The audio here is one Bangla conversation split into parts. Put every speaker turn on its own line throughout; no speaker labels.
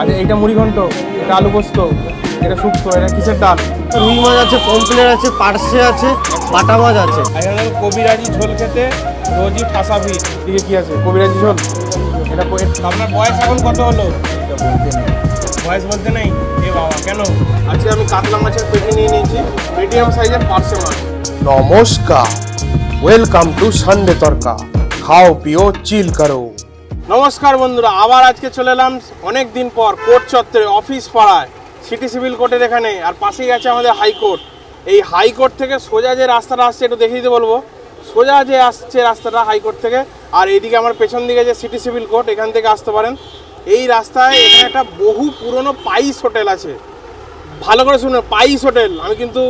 আচ্ছা এইটা মুড়ি ঘন্ট এটা আলু পোস্ত এটা শুক্তো এটা কিসের ডাল?
রুই মাছ আছে পমপ্লেট আছে পার্সে আছে বাটা মাছ আছে।
আর এখানে কবিরাজি ঝোল খেতে রোজই ফাঁসা ভিড়। দিকে কি আছে? কবিরাজি ঝোল? এটা আপনার বয়স এখন কত হলো? বয়স বলতে নেই? এ বাবা কেন? আজকে আমি কাতলা মাছের পেটি নিয়ে নিয়েছি মিডিয়াম সাইজের পার্সে মাছ। নমস্কার ওয়েলকাম টু সানডে তরকা খাও পিও চিল করো। নমস্কার বন্ধুরা, আবার আজকে চলে এলাম অনেক দিন পর কোর্ট চত্বরে, অফিস পাড়ায়, সিটি সিভিল কোর্টের এখানে, আর পাশেই আছে আমাদের হাইকোর্ট। এই হাইকোর্ট থেকে সোজা যে রাস্তাটা আসছে, একটু দেখিয়ে দিতে বলব। সোজা যে আসছে রাস্তাটা হাইকোর্ট থেকে, আর এইদিকে আমার পেছন দিকে যে সিটি সিভিল কোর্ট, এখান থেকে আসতে পারেন। এই রাস্তায় এখানে একটা বহু পুরনো পাইস হোটেল আছে। ভালো করে শুনুন, পাইস হোটেল। আমি কিন্তু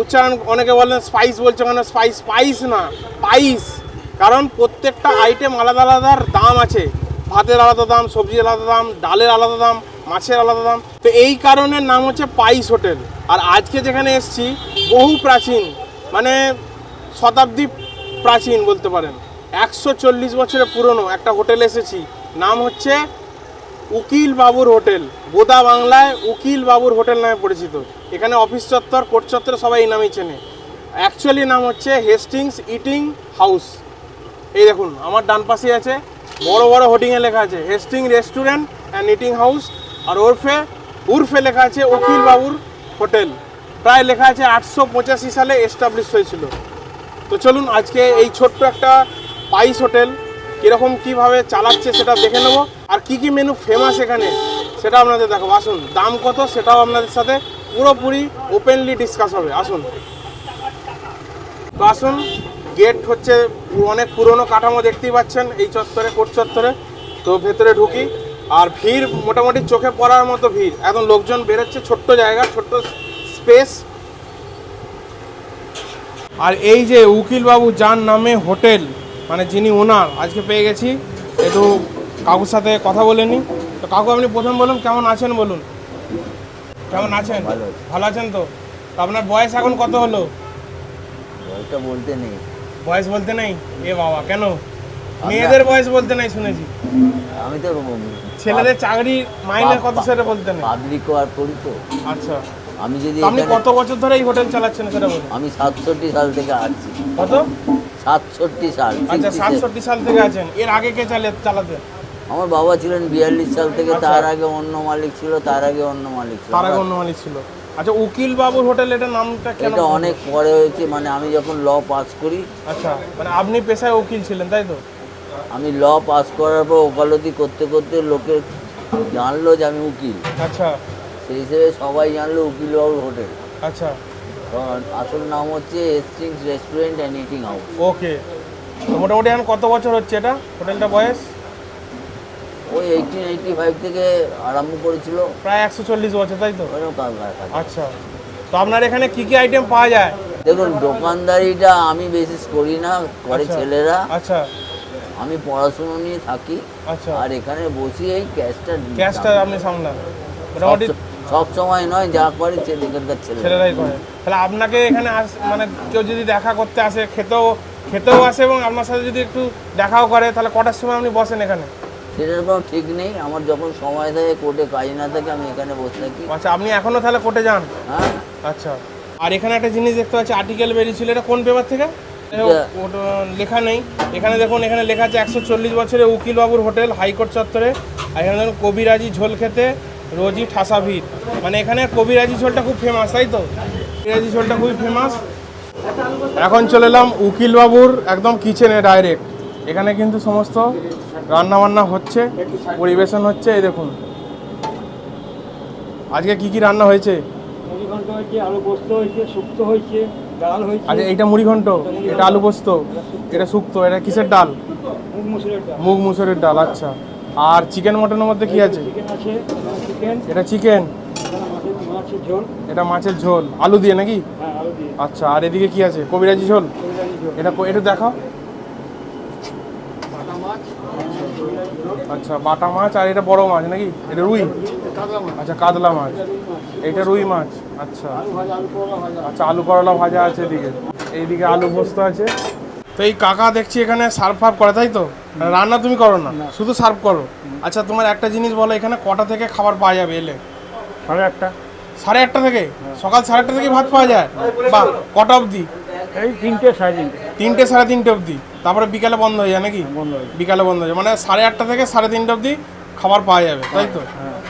উচ্চারণ অনেকে বলেন, স্পাইস বলছে মানে স্পাইস স্পাইস না, পাইস। কারণ প্রত্যেকটা আইটেম আলাদা আলাদার দাম আছে। ভাতের আলাদা দাম, সবজির আলাদা দাম, ডালের আলাদা দাম, মাছের আলাদা দাম। তো এই কারণের নাম হচ্ছে পাইস হোটেল। আর আজকে যেখানে এসছি, বহু প্রাচীন মানে শতাব্দী প্রাচীন বলতে পারেন। একশো চল্লিশ বছরের পুরনো একটা হোটেল এসেছি। নাম হচ্ছে উকিল বাবুর হোটেল। বোদা বাংলায় উকিল বাবুর হোটেল নামে পরিচিত। এখানে অফিস চত্বর, কোর্ট চত্বরে সবাই এই নামেই চেনে। অ্যাকচুয়ালি নাম হচ্ছে হেস্টিংস ইটিং হাউস। এই দেখুন, আমার ডান পাশে আছে, বড় বড় হোর্ডিংয়ে লেখা আছে, Hastings restaurant and eating house আর ওরফে, উর্ফে লেখা আছে উকিল বাবুর হোটেল। প্রায় লেখা আছে আটশো পঁচাশি সালে এস্টাবলিশ হয়েছিল। তো চলুন, আজকে এই ছোট্ট একটা পাইস হোটেল কীরকম কীভাবে চালাচ্ছে সেটা দেখে নেব। আর কি কি মেনু ফেমাস এখানে সেটা আপনাদের দেখো আসুন, দাম কত সেটাও আপনাদের সাথে পুরোপুরি ওপেনলি ডিসকাস হবে। আসুন। তো আসুন গেট হচ্ছে অনেক পুরনো কাঠামো দেখতেই পাচ্ছেন এই চত্বরে কোট চত্বরে। তো ভেতরে ঢুকি আর ভিড় মোটামুটি চোখে পড়ার মতো ভিড়। এখন লোকজন বেরোচ্ছে ছোট্ট জায়গা ছোট্ট স্পেস। আর এই যে উকিল বাবু যার নামে হোটেল মানে যিনি ওনার আজকে পেয়ে গেছি। একটু কাকুর সাথে কথা বলে নি তো কাকু আপনি প্রথম বলুন কেমন আছেন বলুন? কেমন আছেন?
ভালো
আছেন তো? তো আপনার বয়স এখন কত হলো?
বয়সটা বলতে নেই।
বয়স বলতে নেই? এ বাবা কেন? মেয়েদের বয়স বলতে নাই শুনেছি।
আমি তো
ছেলেদের চাকরি মাইনে কত সেটা বলতে নেই।
পাবলিক আর করি তো
আচ্ছা।
আমি যদি
আপনি কত বছর ধরে এই হোটেল চালাচ্ছেন সেটা বলুন।
আমি সাতষট্টি সাল থেকে আছি
কত?
সাতষট্টি সাল
আচ্ছা
67
সাতষট্টি সাল থেকে আছেন। এর আগে কে চালে চালাতেন?
আমার বাবা ছিলেন বিয়াল্লিশ সাল থেকে
আচ্ছা।
তার আগে অন্য মালিক ছিল তার আগে অন্য মালিক ছিল।
তার আগে অন্য মালিক ছিল। আচ্ছা উকিল বাবুর হোটেল এটা নামটা কেন
এটা অনেক পরে হয়েছে মানে আমি যখন ল পাস করি।
আচ্ছা মানে আপনি পেশায় উকিল ছিলেন তাই তো?
আমি ল পাস করার পর ওকালতি করতে করতে লোকে জানলো যে আমি উকিল।
আচ্ছা।
সেই হিসেবে সবাই জানলো উকিল বাবুর হোটেল।
আচ্ছা।
আসল নাম হচ্ছে Hastings restaurant and eating house
okay. মোটামুটি এখন কত বছর হচ্ছে এটা? হোটেলটা বয়স?
ওই এইটিন এইটি ফাইভ থেকে আরম্ভ করেছিল।
প্রায় একশো চল্লিশ বছর তাই তো। আচ্ছা। তো আপনার এখানে কি কি আইটেম পাওয়া যায়?
দেখুন দোকানদারিটা আমি বেশি করি না করে
আচ্ছা।
ছেলেরা।
আচ্ছা।
আমি পড়াশুনো নিয়ে থাকি।
আচ্ছা।
আর এখানে বসি এই ক্যাশটা
ক্যাশটা আপনি সামলান। মোটামুটি
সব সময় নয় যা করে এখানকার ছেলে
ছেলেরাই করে। তাহলে আপনাকে এখানে আস মানে কেউ যদি দেখা করতে আসে খেতেও খেতেও আসে এবং আপনার সাথে যদি একটু দেখাও করে তাহলে কটার সময় আপনি বসেন এখানে?
সেটার কোনো ঠিক নেই। আমার যখন সময় থাকে কোর্টে কাজ না থাকে আমি এখানে বসে থাকি।
আচ্ছা আপনি এখনও তাহলে কোর্টে যান?
হ্যাঁ।
আচ্ছা। আর এখানে একটা জিনিস দেখতে পাচ্ছি আর্টিকেল বেরিয়েছিল এটা কোন পেপার থেকে? লেখা নেই। এখানে দেখুন এখানে লেখা আছে একশো চল্লিশ বছরের উকিল বাবুর হোটেল হাইকোর্ট চত্বরে। আর এখানে দেখুন কবিরাজি ঝোল খেতে রোজই ঠাসা ভিড়। মানে এখানে কবিরাজি ঝোলটা খুব ফেমাস তাই তো? কবিরাজি ঝোলটা খুবই ফেমাস এখন চলে এলাম উকিল বাবুর একদম কিচেনে ডাইরেক্ট এখানে কিন্তু সমস্ত রান্না বান্না হচ্ছে পরিবেশন হচ্ছে এই দেখুন। আজকে কি কি রান্না হয়েছে?
মুড়িঘণ্ট হয়েছে আলু পোস্ত হয়েছে শুক্তো হয়েছে ডাল হয়েছে।
আচ্ছা এইটা মুড়ি এটা আলু পোস্ত? এটা শুক্তো? এটা কিসের ডাল?
মুগ মুসুরের ডাল।
আচ্ছা। আর চিকেন মটনের মধ্যে কি আছে? এটা চিকেন?
মাছের মাছের ঝোল।
এটা মাছের ঝোল। আলু দিয়ে নাকি?
হ্যাঁ
আচ্ছা আর এদিকে কি আছে? কবিরাজি ঝোল? এটা একটু দেখাও
বাটা মাছ
আচ্ছা বাটা মাছ আর এটা বড় মাছ নাকি? এটা রুই? আচ্ছা কাতলা মাছ। এটা রুই মাছ? আচ্ছা। আচ্ছা আলু করলা ভাজা আছে এদিকে। এইদিকে আলু পোস্ত আছে। তো এই কাকা দেখছি এখানে সার্ভ ফার্ভ করে তাই তো? রান্না তুমি করো না শুধু সার্ভ করো। আচ্ছা তোমার একটা জিনিস বলো এখানে কটা থেকে খাবার পাওয়া যাবে এলে?
সাড়ে আটটা।
সাড়ে আটটা থেকে? সকাল সাড়ে আটটা থেকে ভাত পাওয়া যায়? বা কটা অবধি?
এই তিনটে সাড়ে তিনটে।
তিনটে সাড়ে তিনটে অবধি। তারপরে বিকালে বন্ধ হয়ে যায় নাকি?
বন্ধ হয়ে।
বিকালে বন্ধ হয়ে যায়। মানে সাড়ে আটটা থেকে সাড়ে তিনটে অবধি খাবার পাওয়া যাবে তাই তো?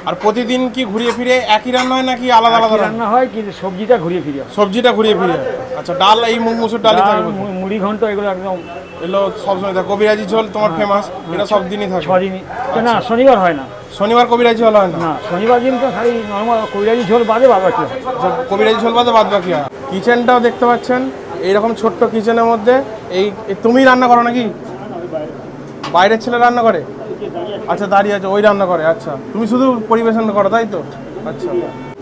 আর প্রতিদিন কি ঘুরিয়ে ফিরে একই রান্না হয় নাকি আলাদা আলাদা রান্না?
হয় কিন্তু সবজিটা ঘুরিয়ে ফিরে
সবজিটা ঘুরিয়ে ফিরে আচ্ছা ডাল এই মুগ মুসুর ডালই
ডাল, মু- মুড়ি ঘন্ট এগুলো একদম
এগুলো সবসময় থাকে। কবিরাজি ঝোল তোমার ফেমাস এটা সব দিনই থাকে।
ছদিনই না শনিবার হয় না।
শনিবার কবিরাজি ঝোল হয় না?
না শনিবার দিন তো খালি নর্মাল কবিরাজি ঝোল বাদে বাদ বাকি হয়।
আচ্ছা, কবিরাজি ঝোল বাদে বাদ বাকি হয়। কিচেনটাও দেখতে পাচ্ছেন। এইরকম ছোট্ট কিচেনের মধ্যে এই তুমি রান্না করো নাকি? বাইরের ছেলে রান্না করে? আচ্ছা দাঁড়িয়ে আছে, ওই রান্না করে আচ্ছা। তুমি শুধু পরিবেশন করো, তাই তো? আচ্ছা।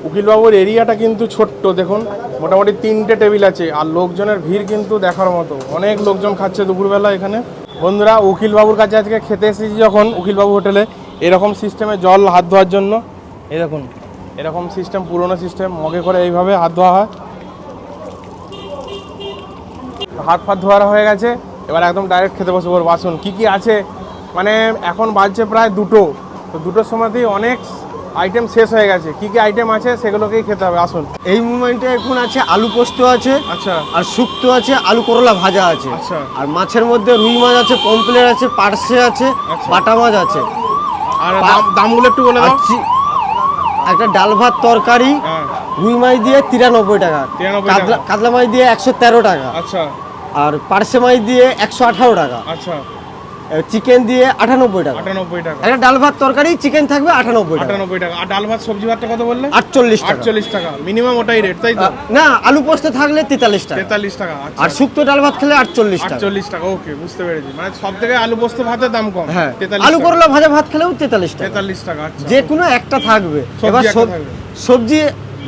উকিলবাবুর এরিয়াটা কিন্তু ছোট্ট, দেখুন। মোটামুটি তিনটে টেবিল আছে, আর লোকজনের ভিড় কিন্তু দেখার মতো। অনেক লোকজন খাচ্ছে দুপুরবেলা এখানে। বন্ধুরা, উকিলবাবুর কাছে আজকে খেতে এসেছি যখন, উকিলবাবু হোটেলে। এরকম সিস্টেমে জল হাত ধোয়ার জন্য। এই দেখুন, এরকম সিস্টেম পুরনো সিস্টেম মগে করে এইভাবে হাত ধোয়া হয়। হাত ফাত ধোয়ারা হয়ে গেছে এবার একদম ডাইরেক্ট খেতে বসে পড়ব আসুন কী কী আছে? মানে এখন বাজছে প্রায় দুটো। তো দুটোর সময়তেই অনেক আইটেম শেষ হয়ে গেছে। কী কী আইটেম আছে সেগুলোকেই খেতে হবে আসুন।
এই মুমেন্টে এখন আছে আলু পোস্ত আছে
আচ্ছা।
আর শুক্তো আছে আলু করলা ভাজা আছে।
আচ্ছা।
আর মাছের মধ্যে রুই মাছ আছে পমপ্লেট আছে পার্সে আছে
আচ্ছা।
বাটা মাছ আছে।
আর দামগুলো একটু বলে দাও।
একটা ডাল ভাত তরকারি
হ্যাঁ।
রুই মাছ দিয়ে তিরানব্বই টাকা। কাতলা
টাকা।
কাতলা মাছ দিয়ে একশো তেরো টাকা।
আচ্ছা।
আর পার্সে মাছ দিয়ে একশো আঠারো টাকা।
আচ্ছা।
চিকেন দিয়ে আটানব্বই টাকা।
আটানব্বই টাকা।
একটা ডাল ভাত তরকারি চিকেন থাকবে আটানব্বই টাকা।
আটানব্বই টাকা। আর ডাল ভাত সবজি ভাতটা কত বললে?
আটচল্লিশ টাকা।
আটচল্লিশ টাকা। মিনিমাম ওটাই রেট তাই তো?
না আলু পোস্ত থাকলে তেতাল্লিশ টাকা।
তেতাল্লিশ টাকা আচ্ছা।
আর শুক্তো ডাল ভাত খেলে আটচল্লিশ টাকা।
আটচল্লিশ টাকা ওকে বুঝতে পেরেছি। মানে সব থেকে আলু পোস্ত ভাতের দাম কম।
হ্যাঁ আলু। করলা ভাজা ভাত খেলেও তেতাল্লিশ টাকা।
তেতাল্লিশ টাকা আচ্ছা।
যে কোনো একটা থাকবে।
সবজি
এবার সব- সবজি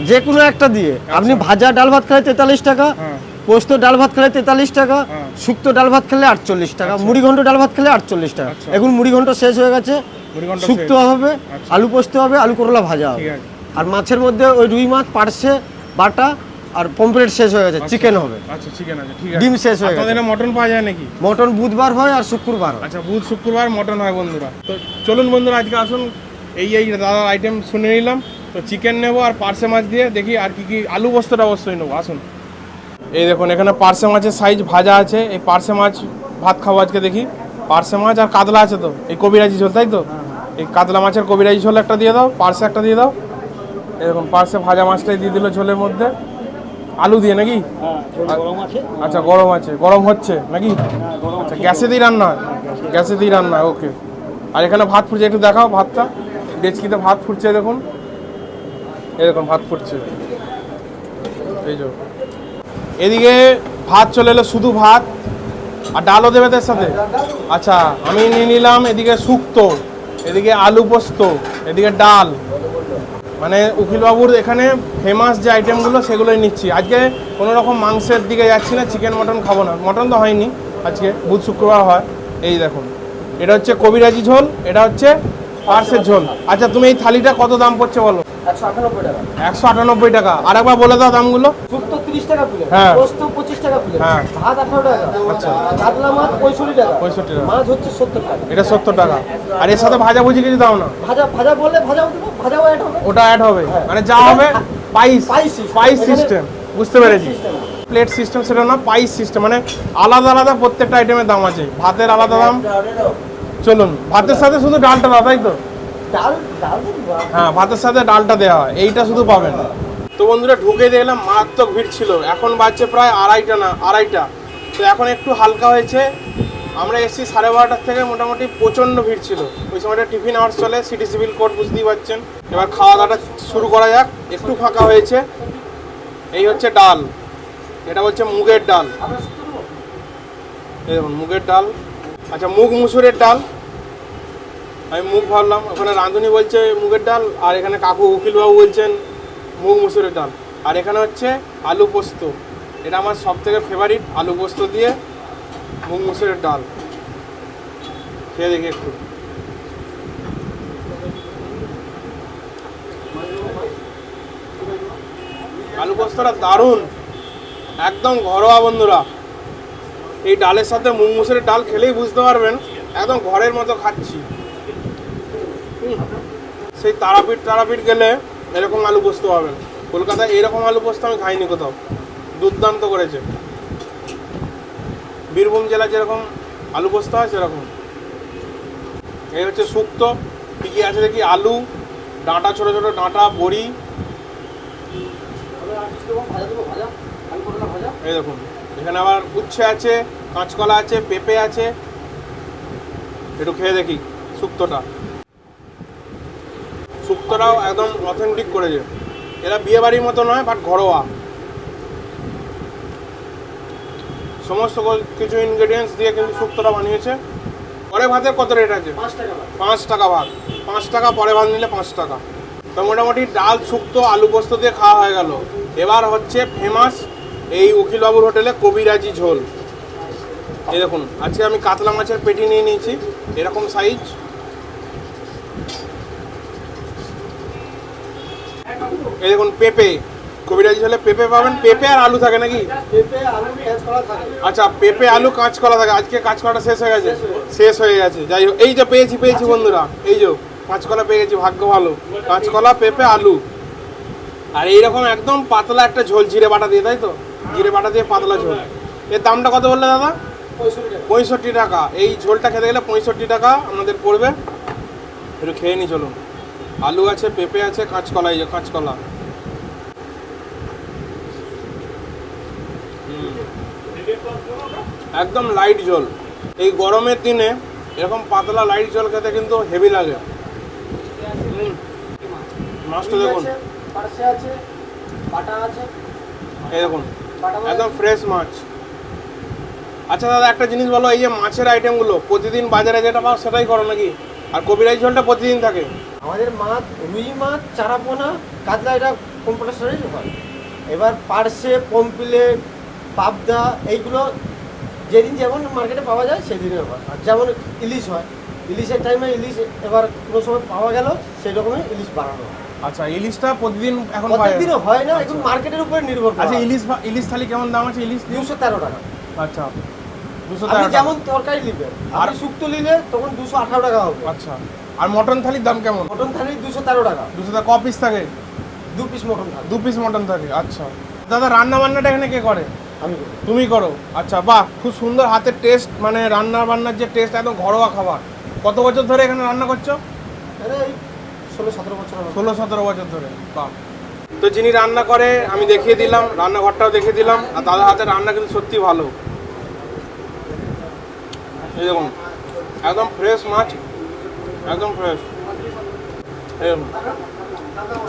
যে কোনো একটা দিয়ে। আপনি ভাজা ডাল ভাত খেলে তেতাল্লিশ টাকা।
হ্যাঁ।
পোস্ত ডাল ভাত খেলে তেতাল্লিশ টাকা
হ্যাঁ।
শুক্তো ডাল ভাত খেলে আটচল্লিশ টাকা মুড়ি ঘন্ট ডাল ভাত খেলে আটচল্লিশ টাকা।
আচ্ছা।
এখন মুড়ি ঘন্ট শেষ হয়ে গেছে শুক্তো হবে
আচ্ছা।
আলু পোস্ত হবে আলু করলা ভাজা হবে। আর মাছের মধ্যে ওই রুই মাছ পার্সে বাটা আর পমপ্লেট শেষ হয়ে গেছে চিকেন হবে।
আচ্ছা চিকেন আছে ঠিক আছে।
ডিম শেষ হয়ে গেছে।
মটন পাওয়া যায় নাকি?
মটন বুধবার হয় আর শুক্রবার হয়।
আচ্ছা বুধ শুক্রবার মটন হয় বন্ধুরা। তো চলুন বন্ধুরা আজকে আসুন এই এই দাদার আইটেম শুনে নিলাম। তো চিকেন নেব আর পার্সে মাছ দিয়ে দেখি আর কি কি আলু বস্তাটা অবশ্যই নেব আসুন। এই দেখুন এখানে পার্সে মাছের সাইজ ভাজা আছে। এই পার্সে মাছ ভাত খাব আজকে দেখি। পার্সে মাছ আর কাতলা আছে তো। এই কবিরাজি ঝোল তাই তো? এই কাতলা মাছের কবিরাজি ঝোল একটা দিয়ে দাও পার্সে একটা দিয়ে দাও। এরকম পার্সে ভাজা মাছটাই দিয়ে দিল ঝোলের মধ্যে। আলু দিয়ে নাকি?
হ্যাঁ আছে।
আচ্ছা গরম আছে গরম হচ্ছে নাকি?
হ্যাঁ
আচ্ছা গ্যাসে দিয়ে রান্না হয়? গ্যাসে দিয়ে রান্না হয় ওকে। আর এখানে ভাত ফুটছে একটু দেখাও ভাতটা। ডেচকিতে ভাত ফুটছে দেখুন। এরকম ভাত ফুটছে। এই যে। এদিকে ভাত চলে এলো, শুধু ভাত। আর ডালও দেবে তার সাথে? আচ্ছা আমি নিয়ে নিলাম এদিকে শুক্তো, এদিকে আলু পোস্ত, এদিকে ডাল। মানে উকিলবাবুর এখানে ফেমাস যে আইটেমগুলো সেগুলোই নিচ্ছি। আজকে কোনো রকম মাংসের দিকে যাচ্ছি না চিকেন মটন খাব না। মটন তো হয়নি আজকে, বুধ, শুক্রবার হয়। এই দেখুন, এটা হচ্ছে কবিরাজি ঝোল, এটা হচ্ছে পার্সের ঝোল। আচ্ছা তুমি এই থালিটা কত দাম পড়ছে বলো?
একশো আটানব্বই টাকা।
আর একবার বলে দাও দামগুলো।
তিরিশ টাকা প্লেট
হ্যাঁ।
পঁচিশ টাকা প্লেট
হ্যাঁ।
ভাত আঠারো টাকা
আচ্ছা।
কাতলা মাছ পঁয়ষট্টি টাকা
পঁয়ষট্টি টাকা।
মাছ হচ্ছে সত্তর টাকা।
এটা সত্তর টাকা। আর এর সাথে ভাজা ভুজি কিছু দাও না?
ভাজা ভাজা বললে ভাজাও ভাজাও অ্যাড হবে।
ওটা অ্যাড হবে। মানে যা হবে পাইস
পাইস
সিস্টেম বুঝতে পেরেছি। প্লেট সিস্টেম সেটা না পাইস সিস্টেম মানে আলাদা আলাদা প্রত্যেকটা আইটেমের দাম আছে। ভাতের আলাদা দাম। চলুন ভাতের সাথে শুধু ডালটা দাও তাই তো?
ডাল ডাল তো
হ্যাঁ। ভাতের সাথে ডালটা দেওয়া হয় এইটা শুধু পাবেন। তো বন্ধুরা ঢুকে দেখলাম মারাত্মক ভিড় ছিল এখন বাজছে প্রায় আড়াইটা না আড়াইটা। তো এখন একটু হালকা হয়েছে। আমরা এসেছি সাড়ে বারোটার থেকে মোটামুটি প্রচণ্ড ভিড় ছিল। ওই সময়টা টিফিন আওয়ার্স চলে সিটি সিভিল কোর্ট বুঝতেই পারছেন। এবার খাওয়া দাওয়াটা শুরু করা যাক একটু ফাঁকা হয়েছে। এই হচ্ছে ডাল। এটা হচ্ছে মুগের ডাল। এই দেখুন মুগের ডাল। আচ্ছা মুগ মুসুরের ডাল। আমি মুগ ভাবলাম, ওখানে রাঁধুনি বলছে মুগের ডাল, আর এখানে কাকু উকিলবাবু বলছেন মুগ মুসুরের ডাল। আর এখানে হচ্ছে আলু পোস্ত। এটা আমার সব থেকে ফেভারিট আলু পোস্ত দিয়ে মুগ মুসুরের ডাল। খেয়ে দেখি একটু। আলু পোস্তটা দারুণ। একদম ঘরোয়া বন্ধুরা। এই ডালের সাথে মুগ মুসুরের ডাল খেলেই বুঝতে পারবেন একদম ঘরের মতো খাচ্ছি। সেই তারাপীঠ তারাপীঠ গেলে এরকম আলু পোস্ত পাবেন। কলকাতায় এরকম আলু পোস্ত আমি খাইনি কোথাও। দুর্দান্ত করেছে। বীরভূম জেলা যেরকম আলু পোস্ত হয় সেরকম। এই হচ্ছে শুক্তো কী কী আছে দেখি? আলু ডাঁটা ছোটো ছোটো ডাঁটা বড়ি। এই দেখুন। এখানে আবার উচ্ছে আছে কাঁচকলা আছে পেঁপে আছে। একটু খেয়ে দেখি শুক্তোটা শুক্তোটাও একদম অথেন্টিক করেছে। এরা বিয়ে বাড়ির মতো নয় বাট ঘরোয়া। সমস্ত কিছু ইনগ্রেডিয়েন্টস দিয়ে কিন্তু শুক্তোটা বানিয়েছে। পরে ভাতের কত রেট আছে? পাঁচ টাকা ভাত। পাঁচ টাকা পরে ভাত নিলে পাঁচ টাকা। তো মোটামুটি ডাল শুক্তো আলু পোস্ত দিয়ে খাওয়া হয়ে গেল। এবার হচ্ছে ফেমাস এই উকিলবাবুর হোটেলে কবিরাজি ঝোল। এই দেখুন আজকে আমি কাতলা মাছের পেটি নিয়ে নিয়েছি এরকম সাইজ এই দেখুন পেঁপে। কবিরাজি ঝোলে পেঁপে পাবেন? পেঁপে আর আলু থাকে নাকি? আচ্ছা পেঁপে আলু কাঁচকলা থাকে। আজকে কাঁচকলাটা শেষ হয়ে গেছে। শেষ হয়ে গেছে। যাই হোক এই যে পেয়েছি পেয়েছি বন্ধুরা। এই যে কাঁচকলা পেয়ে গেছি ভাগ্য ভালো। কাঁচকলা পেঁপে আলু। আর এইরকম একদম পাতলা একটা ঝোল জিরে বাটা দিয়ে তাই তো? জিরে বাটা দিয়ে পাতলা ঝোল। এর দামটা কত বললে দাদা? পঁয়ষট্টি টাকা। এই ঝোলটা খেতে গেলে পঁয়ষট্টি টাকা আমাদের পড়বে। একটু খেয়ে নি চলুন। আলু আছে পেঁপে আছে কাঁচকলা এই কাঁচকলা। একদম লাইট জল এই গরমের দিনে এরকম পাতলা লাইট জল খেতে কিন্তু হেভি লাগে। মাছটা দেখুন। এই দেখুন। একদম ফ্রেশ মাছ। আচ্ছা দাদা একটা জিনিস বলো এই যে মাছের আইটেমগুলো প্রতিদিন বাজারে যেটা পাও সেটাই করো নাকি? আর কবিরাজ ঝোলটা প্রতিদিন থাকে।
আমাদের মাছ রুই মাছ চারাপোনা কাতলা এটা কম্পিটিশনেই হয়। এবার পার্সে পম্পিলেট পাবদা এইগুলো যেদিন যেমন মার্কেটে পাওয়া যায় সেদিনে হয়। আর যেমন ইলিশ হয় ইলিশের টাইমে ইলিশ এবার কোনো সময় পাওয়া গেল সেই রকমই ইলিশ বানানো হয়।
আচ্ছা ইলিশটা প্রতিদিন এখন?
প্রত্যেকদিনও হয় না এখন মার্কেটের উপরে নির্ভর করে
আচ্ছা ইলিশ ইলিশ থালি কেমন দাম আছে? ইলিশ
দুশো তেরো টাকা।
আচ্ছা
আপনি যেমন তরকারি নিবেন আর শুক্তো নিলে তখন দুশো আঠারো টাকা হবে।
আচ্ছা আর মটন থালির দাম কেমন?
মটন থালি দুশো তেরো টাকা।
দুশো টাকা ক পিস থাকে?
দু পিস মটন
দু পিস মটন থাকে আচ্ছা। দাদা রান্না বান্নাটা এখানে কে করে?
আমি
তুমি করো। আচ্ছা বাহ খুব সুন্দর হাতের টেস্ট মানে রান্না বান্নার যে টেস্ট একদম ঘরোয়া খাবার। কত বছর ধরে এখানে রান্না করছ?
ষোলো সতেরো বছর
ষোলো সতেরো বছর ধরে বাহ। তো যিনি রান্না করে আমি দেখিয়ে দিলাম রান্নাঘরটাও দেখিয়ে দিলাম আর দাদার হাতের রান্না কিন্তু সত্যি ভালো। এই দেখুন একদম ফ্রেশ মাছ একদম ফ্রেশ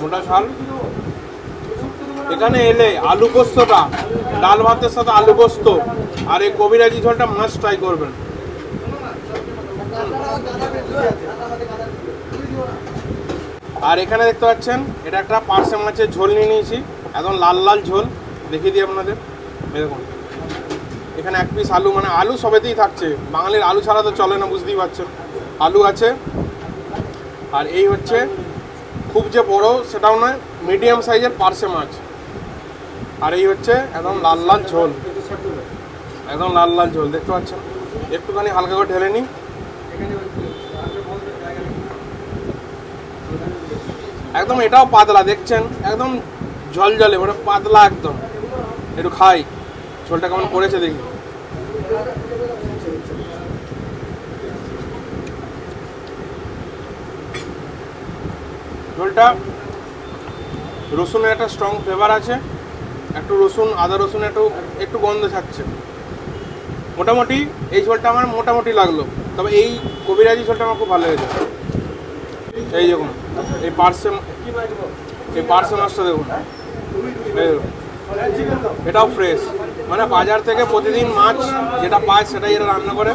মোটা শাল। এখানে এলে আলু পোস্তটা ডাল ভাতের সাথে আলু পোস্ত আর এই কবিরাজি ঝোলটা মাছ ট্রাই করবেন। আর এখানে দেখতে পাচ্ছেন, এটা একটা পার্সে মাছের ঝোল নিয়ে নিয়েছি। একদম লাল লাল ঝোল। দেখিয়ে দিই আপনাদের। দেখুন। এখানে এক পিস আলু মানে আলু সবেতেই থাকছে। বাঙালির আলু ছাড়া তো চলে না, বুঝতেই পারছেন। আলু আছে। আর এই হচ্ছে খুব যে বড়, সেটাও নয় মিডিয়াম সাইজের পার্সে মাছ। আর এই হচ্ছে একদম লাল লাল ঝোল। একদম লাল লাল ঝোল, দেখতে পাচ্ছেন? একটুখানি হালকা করে ঢেলে নিই। একদম এটাও পাতলা, দেখছেন? একদম জল জলে মানে পাতলা একদম। একটু খাই, ঝোলটা কেমন করেছে দেখি। ঝোলটা রসুনের একটা স্ট্রং ফ্লেভার আছে, একটু রসুন, আদা রসুন একটু একটু গন্ধ ছাড়ছে। মোটামুটি এই ঝোলটা আমার মোটামুটি লাগল, তবে এই কবিরাজি ঝোলটা আমার খুব ভালো লেগেছে। এই দেখুন এই পার্সে এই পার্সে মাছটা দেখুন। এটাও ফ্রেশ মানে বাজার থেকে প্রতিদিন মাছ যেটা পায় সেটাই এরা রান্না করে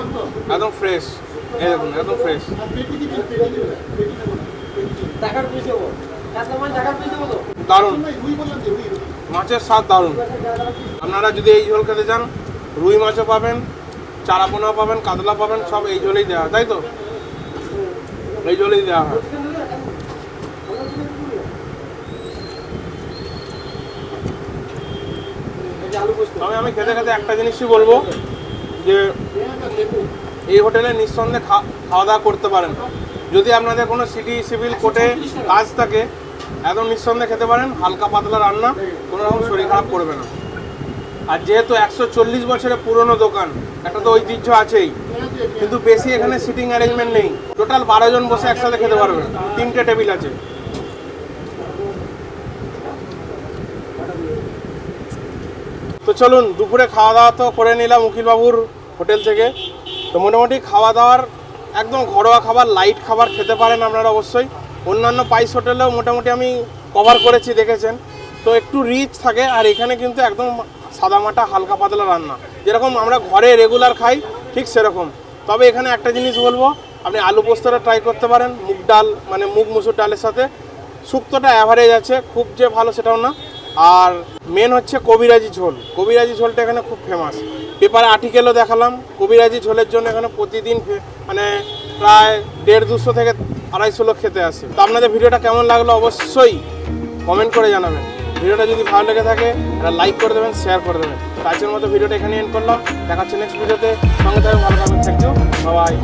একদম ফ্রেশ এই দেখুন একদম ফ্রেশ দারুণ। মাছের স্বাদ দারুণ। আপনারা যদি এই ঝোল খেতে চান রুই মাছও পাবেন চারাপোনা পাবেন কাতলা পাবেন সব এই ঝোলেই দেওয়া তাই তো? এই ঝোলেই দেওয়া হয়। তবে আমি খেতে খেতে একটা জিনিসই বলব, যে এই হোটেলে নিঃসন্দেহে খাওয়া দাওয়া করতে পারেন। যদি আপনাদের কোনো সিটি সিভিল কোর্টে কাজ থাকে, একদম নিঃসন্দেহে খেতে পারেন, হালকা পাতলা রান্না, কোনো রকম শরীর খারাপ করবে না। আর যেহেতু একশো চল্লিশ বছরের পুরনো দোকান, একটা তো ঐতিহ্য আছেই। কিন্তু বেশি এখানে সিটিং অ্যারেঞ্জমেন্ট নেই। টোটাল বারো জন বসে একসাথে খেতে পারবেন তিনটে টেবিল আছে। তো চলুন, দুপুরে খাওয়া দাওয়া তো করে নিলাম উকিলবাবুর হোটেল থেকে। তো মোটামুটি খাওয়া দাওয়ার একদম ঘরোয়া খাবার লাইট খাবার খেতে পারেন আপনারা অবশ্যই। অন্যান্য পাইস হোটেলেও মোটামুটি আমি কভার করেছি, দেখেছেন। তো একটু রিচ থাকে আর এখানে কিন্তু একদম সাদামাটা, হালকা পাতলা রান্না। যেরকম আমরা ঘরে রেগুলার খাই, ঠিক সেরকম। তবে এখানে একটা জিনিস বলব, আপনি আলু পোস্তটা ট্রাই করতে পারেন, মুগ ডাল মানে মুগ মুসুর ডালের সাথে। শুক্তোটা অ্যাভারেজ আছে, খুব যে ভালো সেটাও না। আর মেন হচ্ছে কবিরাজি ঝোল। কবিরাজি ঝোলটা এখানে খুব ফেমাস পেপারে আর্টিকেলও দেখালাম, কবিরাজি ঝোলের জন্য এখানে প্রতিদিন মানে প্রায় দেড় দুশো থেকে আড়াইশো লোক খেতে আসে। তো আপনাদের ভিডিওটা কেমন লাগল অবশ্যই কমেন্ট করে জানাবেন। ভিডিওটা যদি ভালো লেগে থাকে, একটা লাইক করে দেবেন শেয়ার করে দেবেন। আজকের মতো ভিডিওটা এখানে এন্ড করলাম। দেখাচ্ছে নেক্সট ভিডিওতে সঙ্গে থাকবে ভালো থাকবেন থ্যাংক ইউ বাই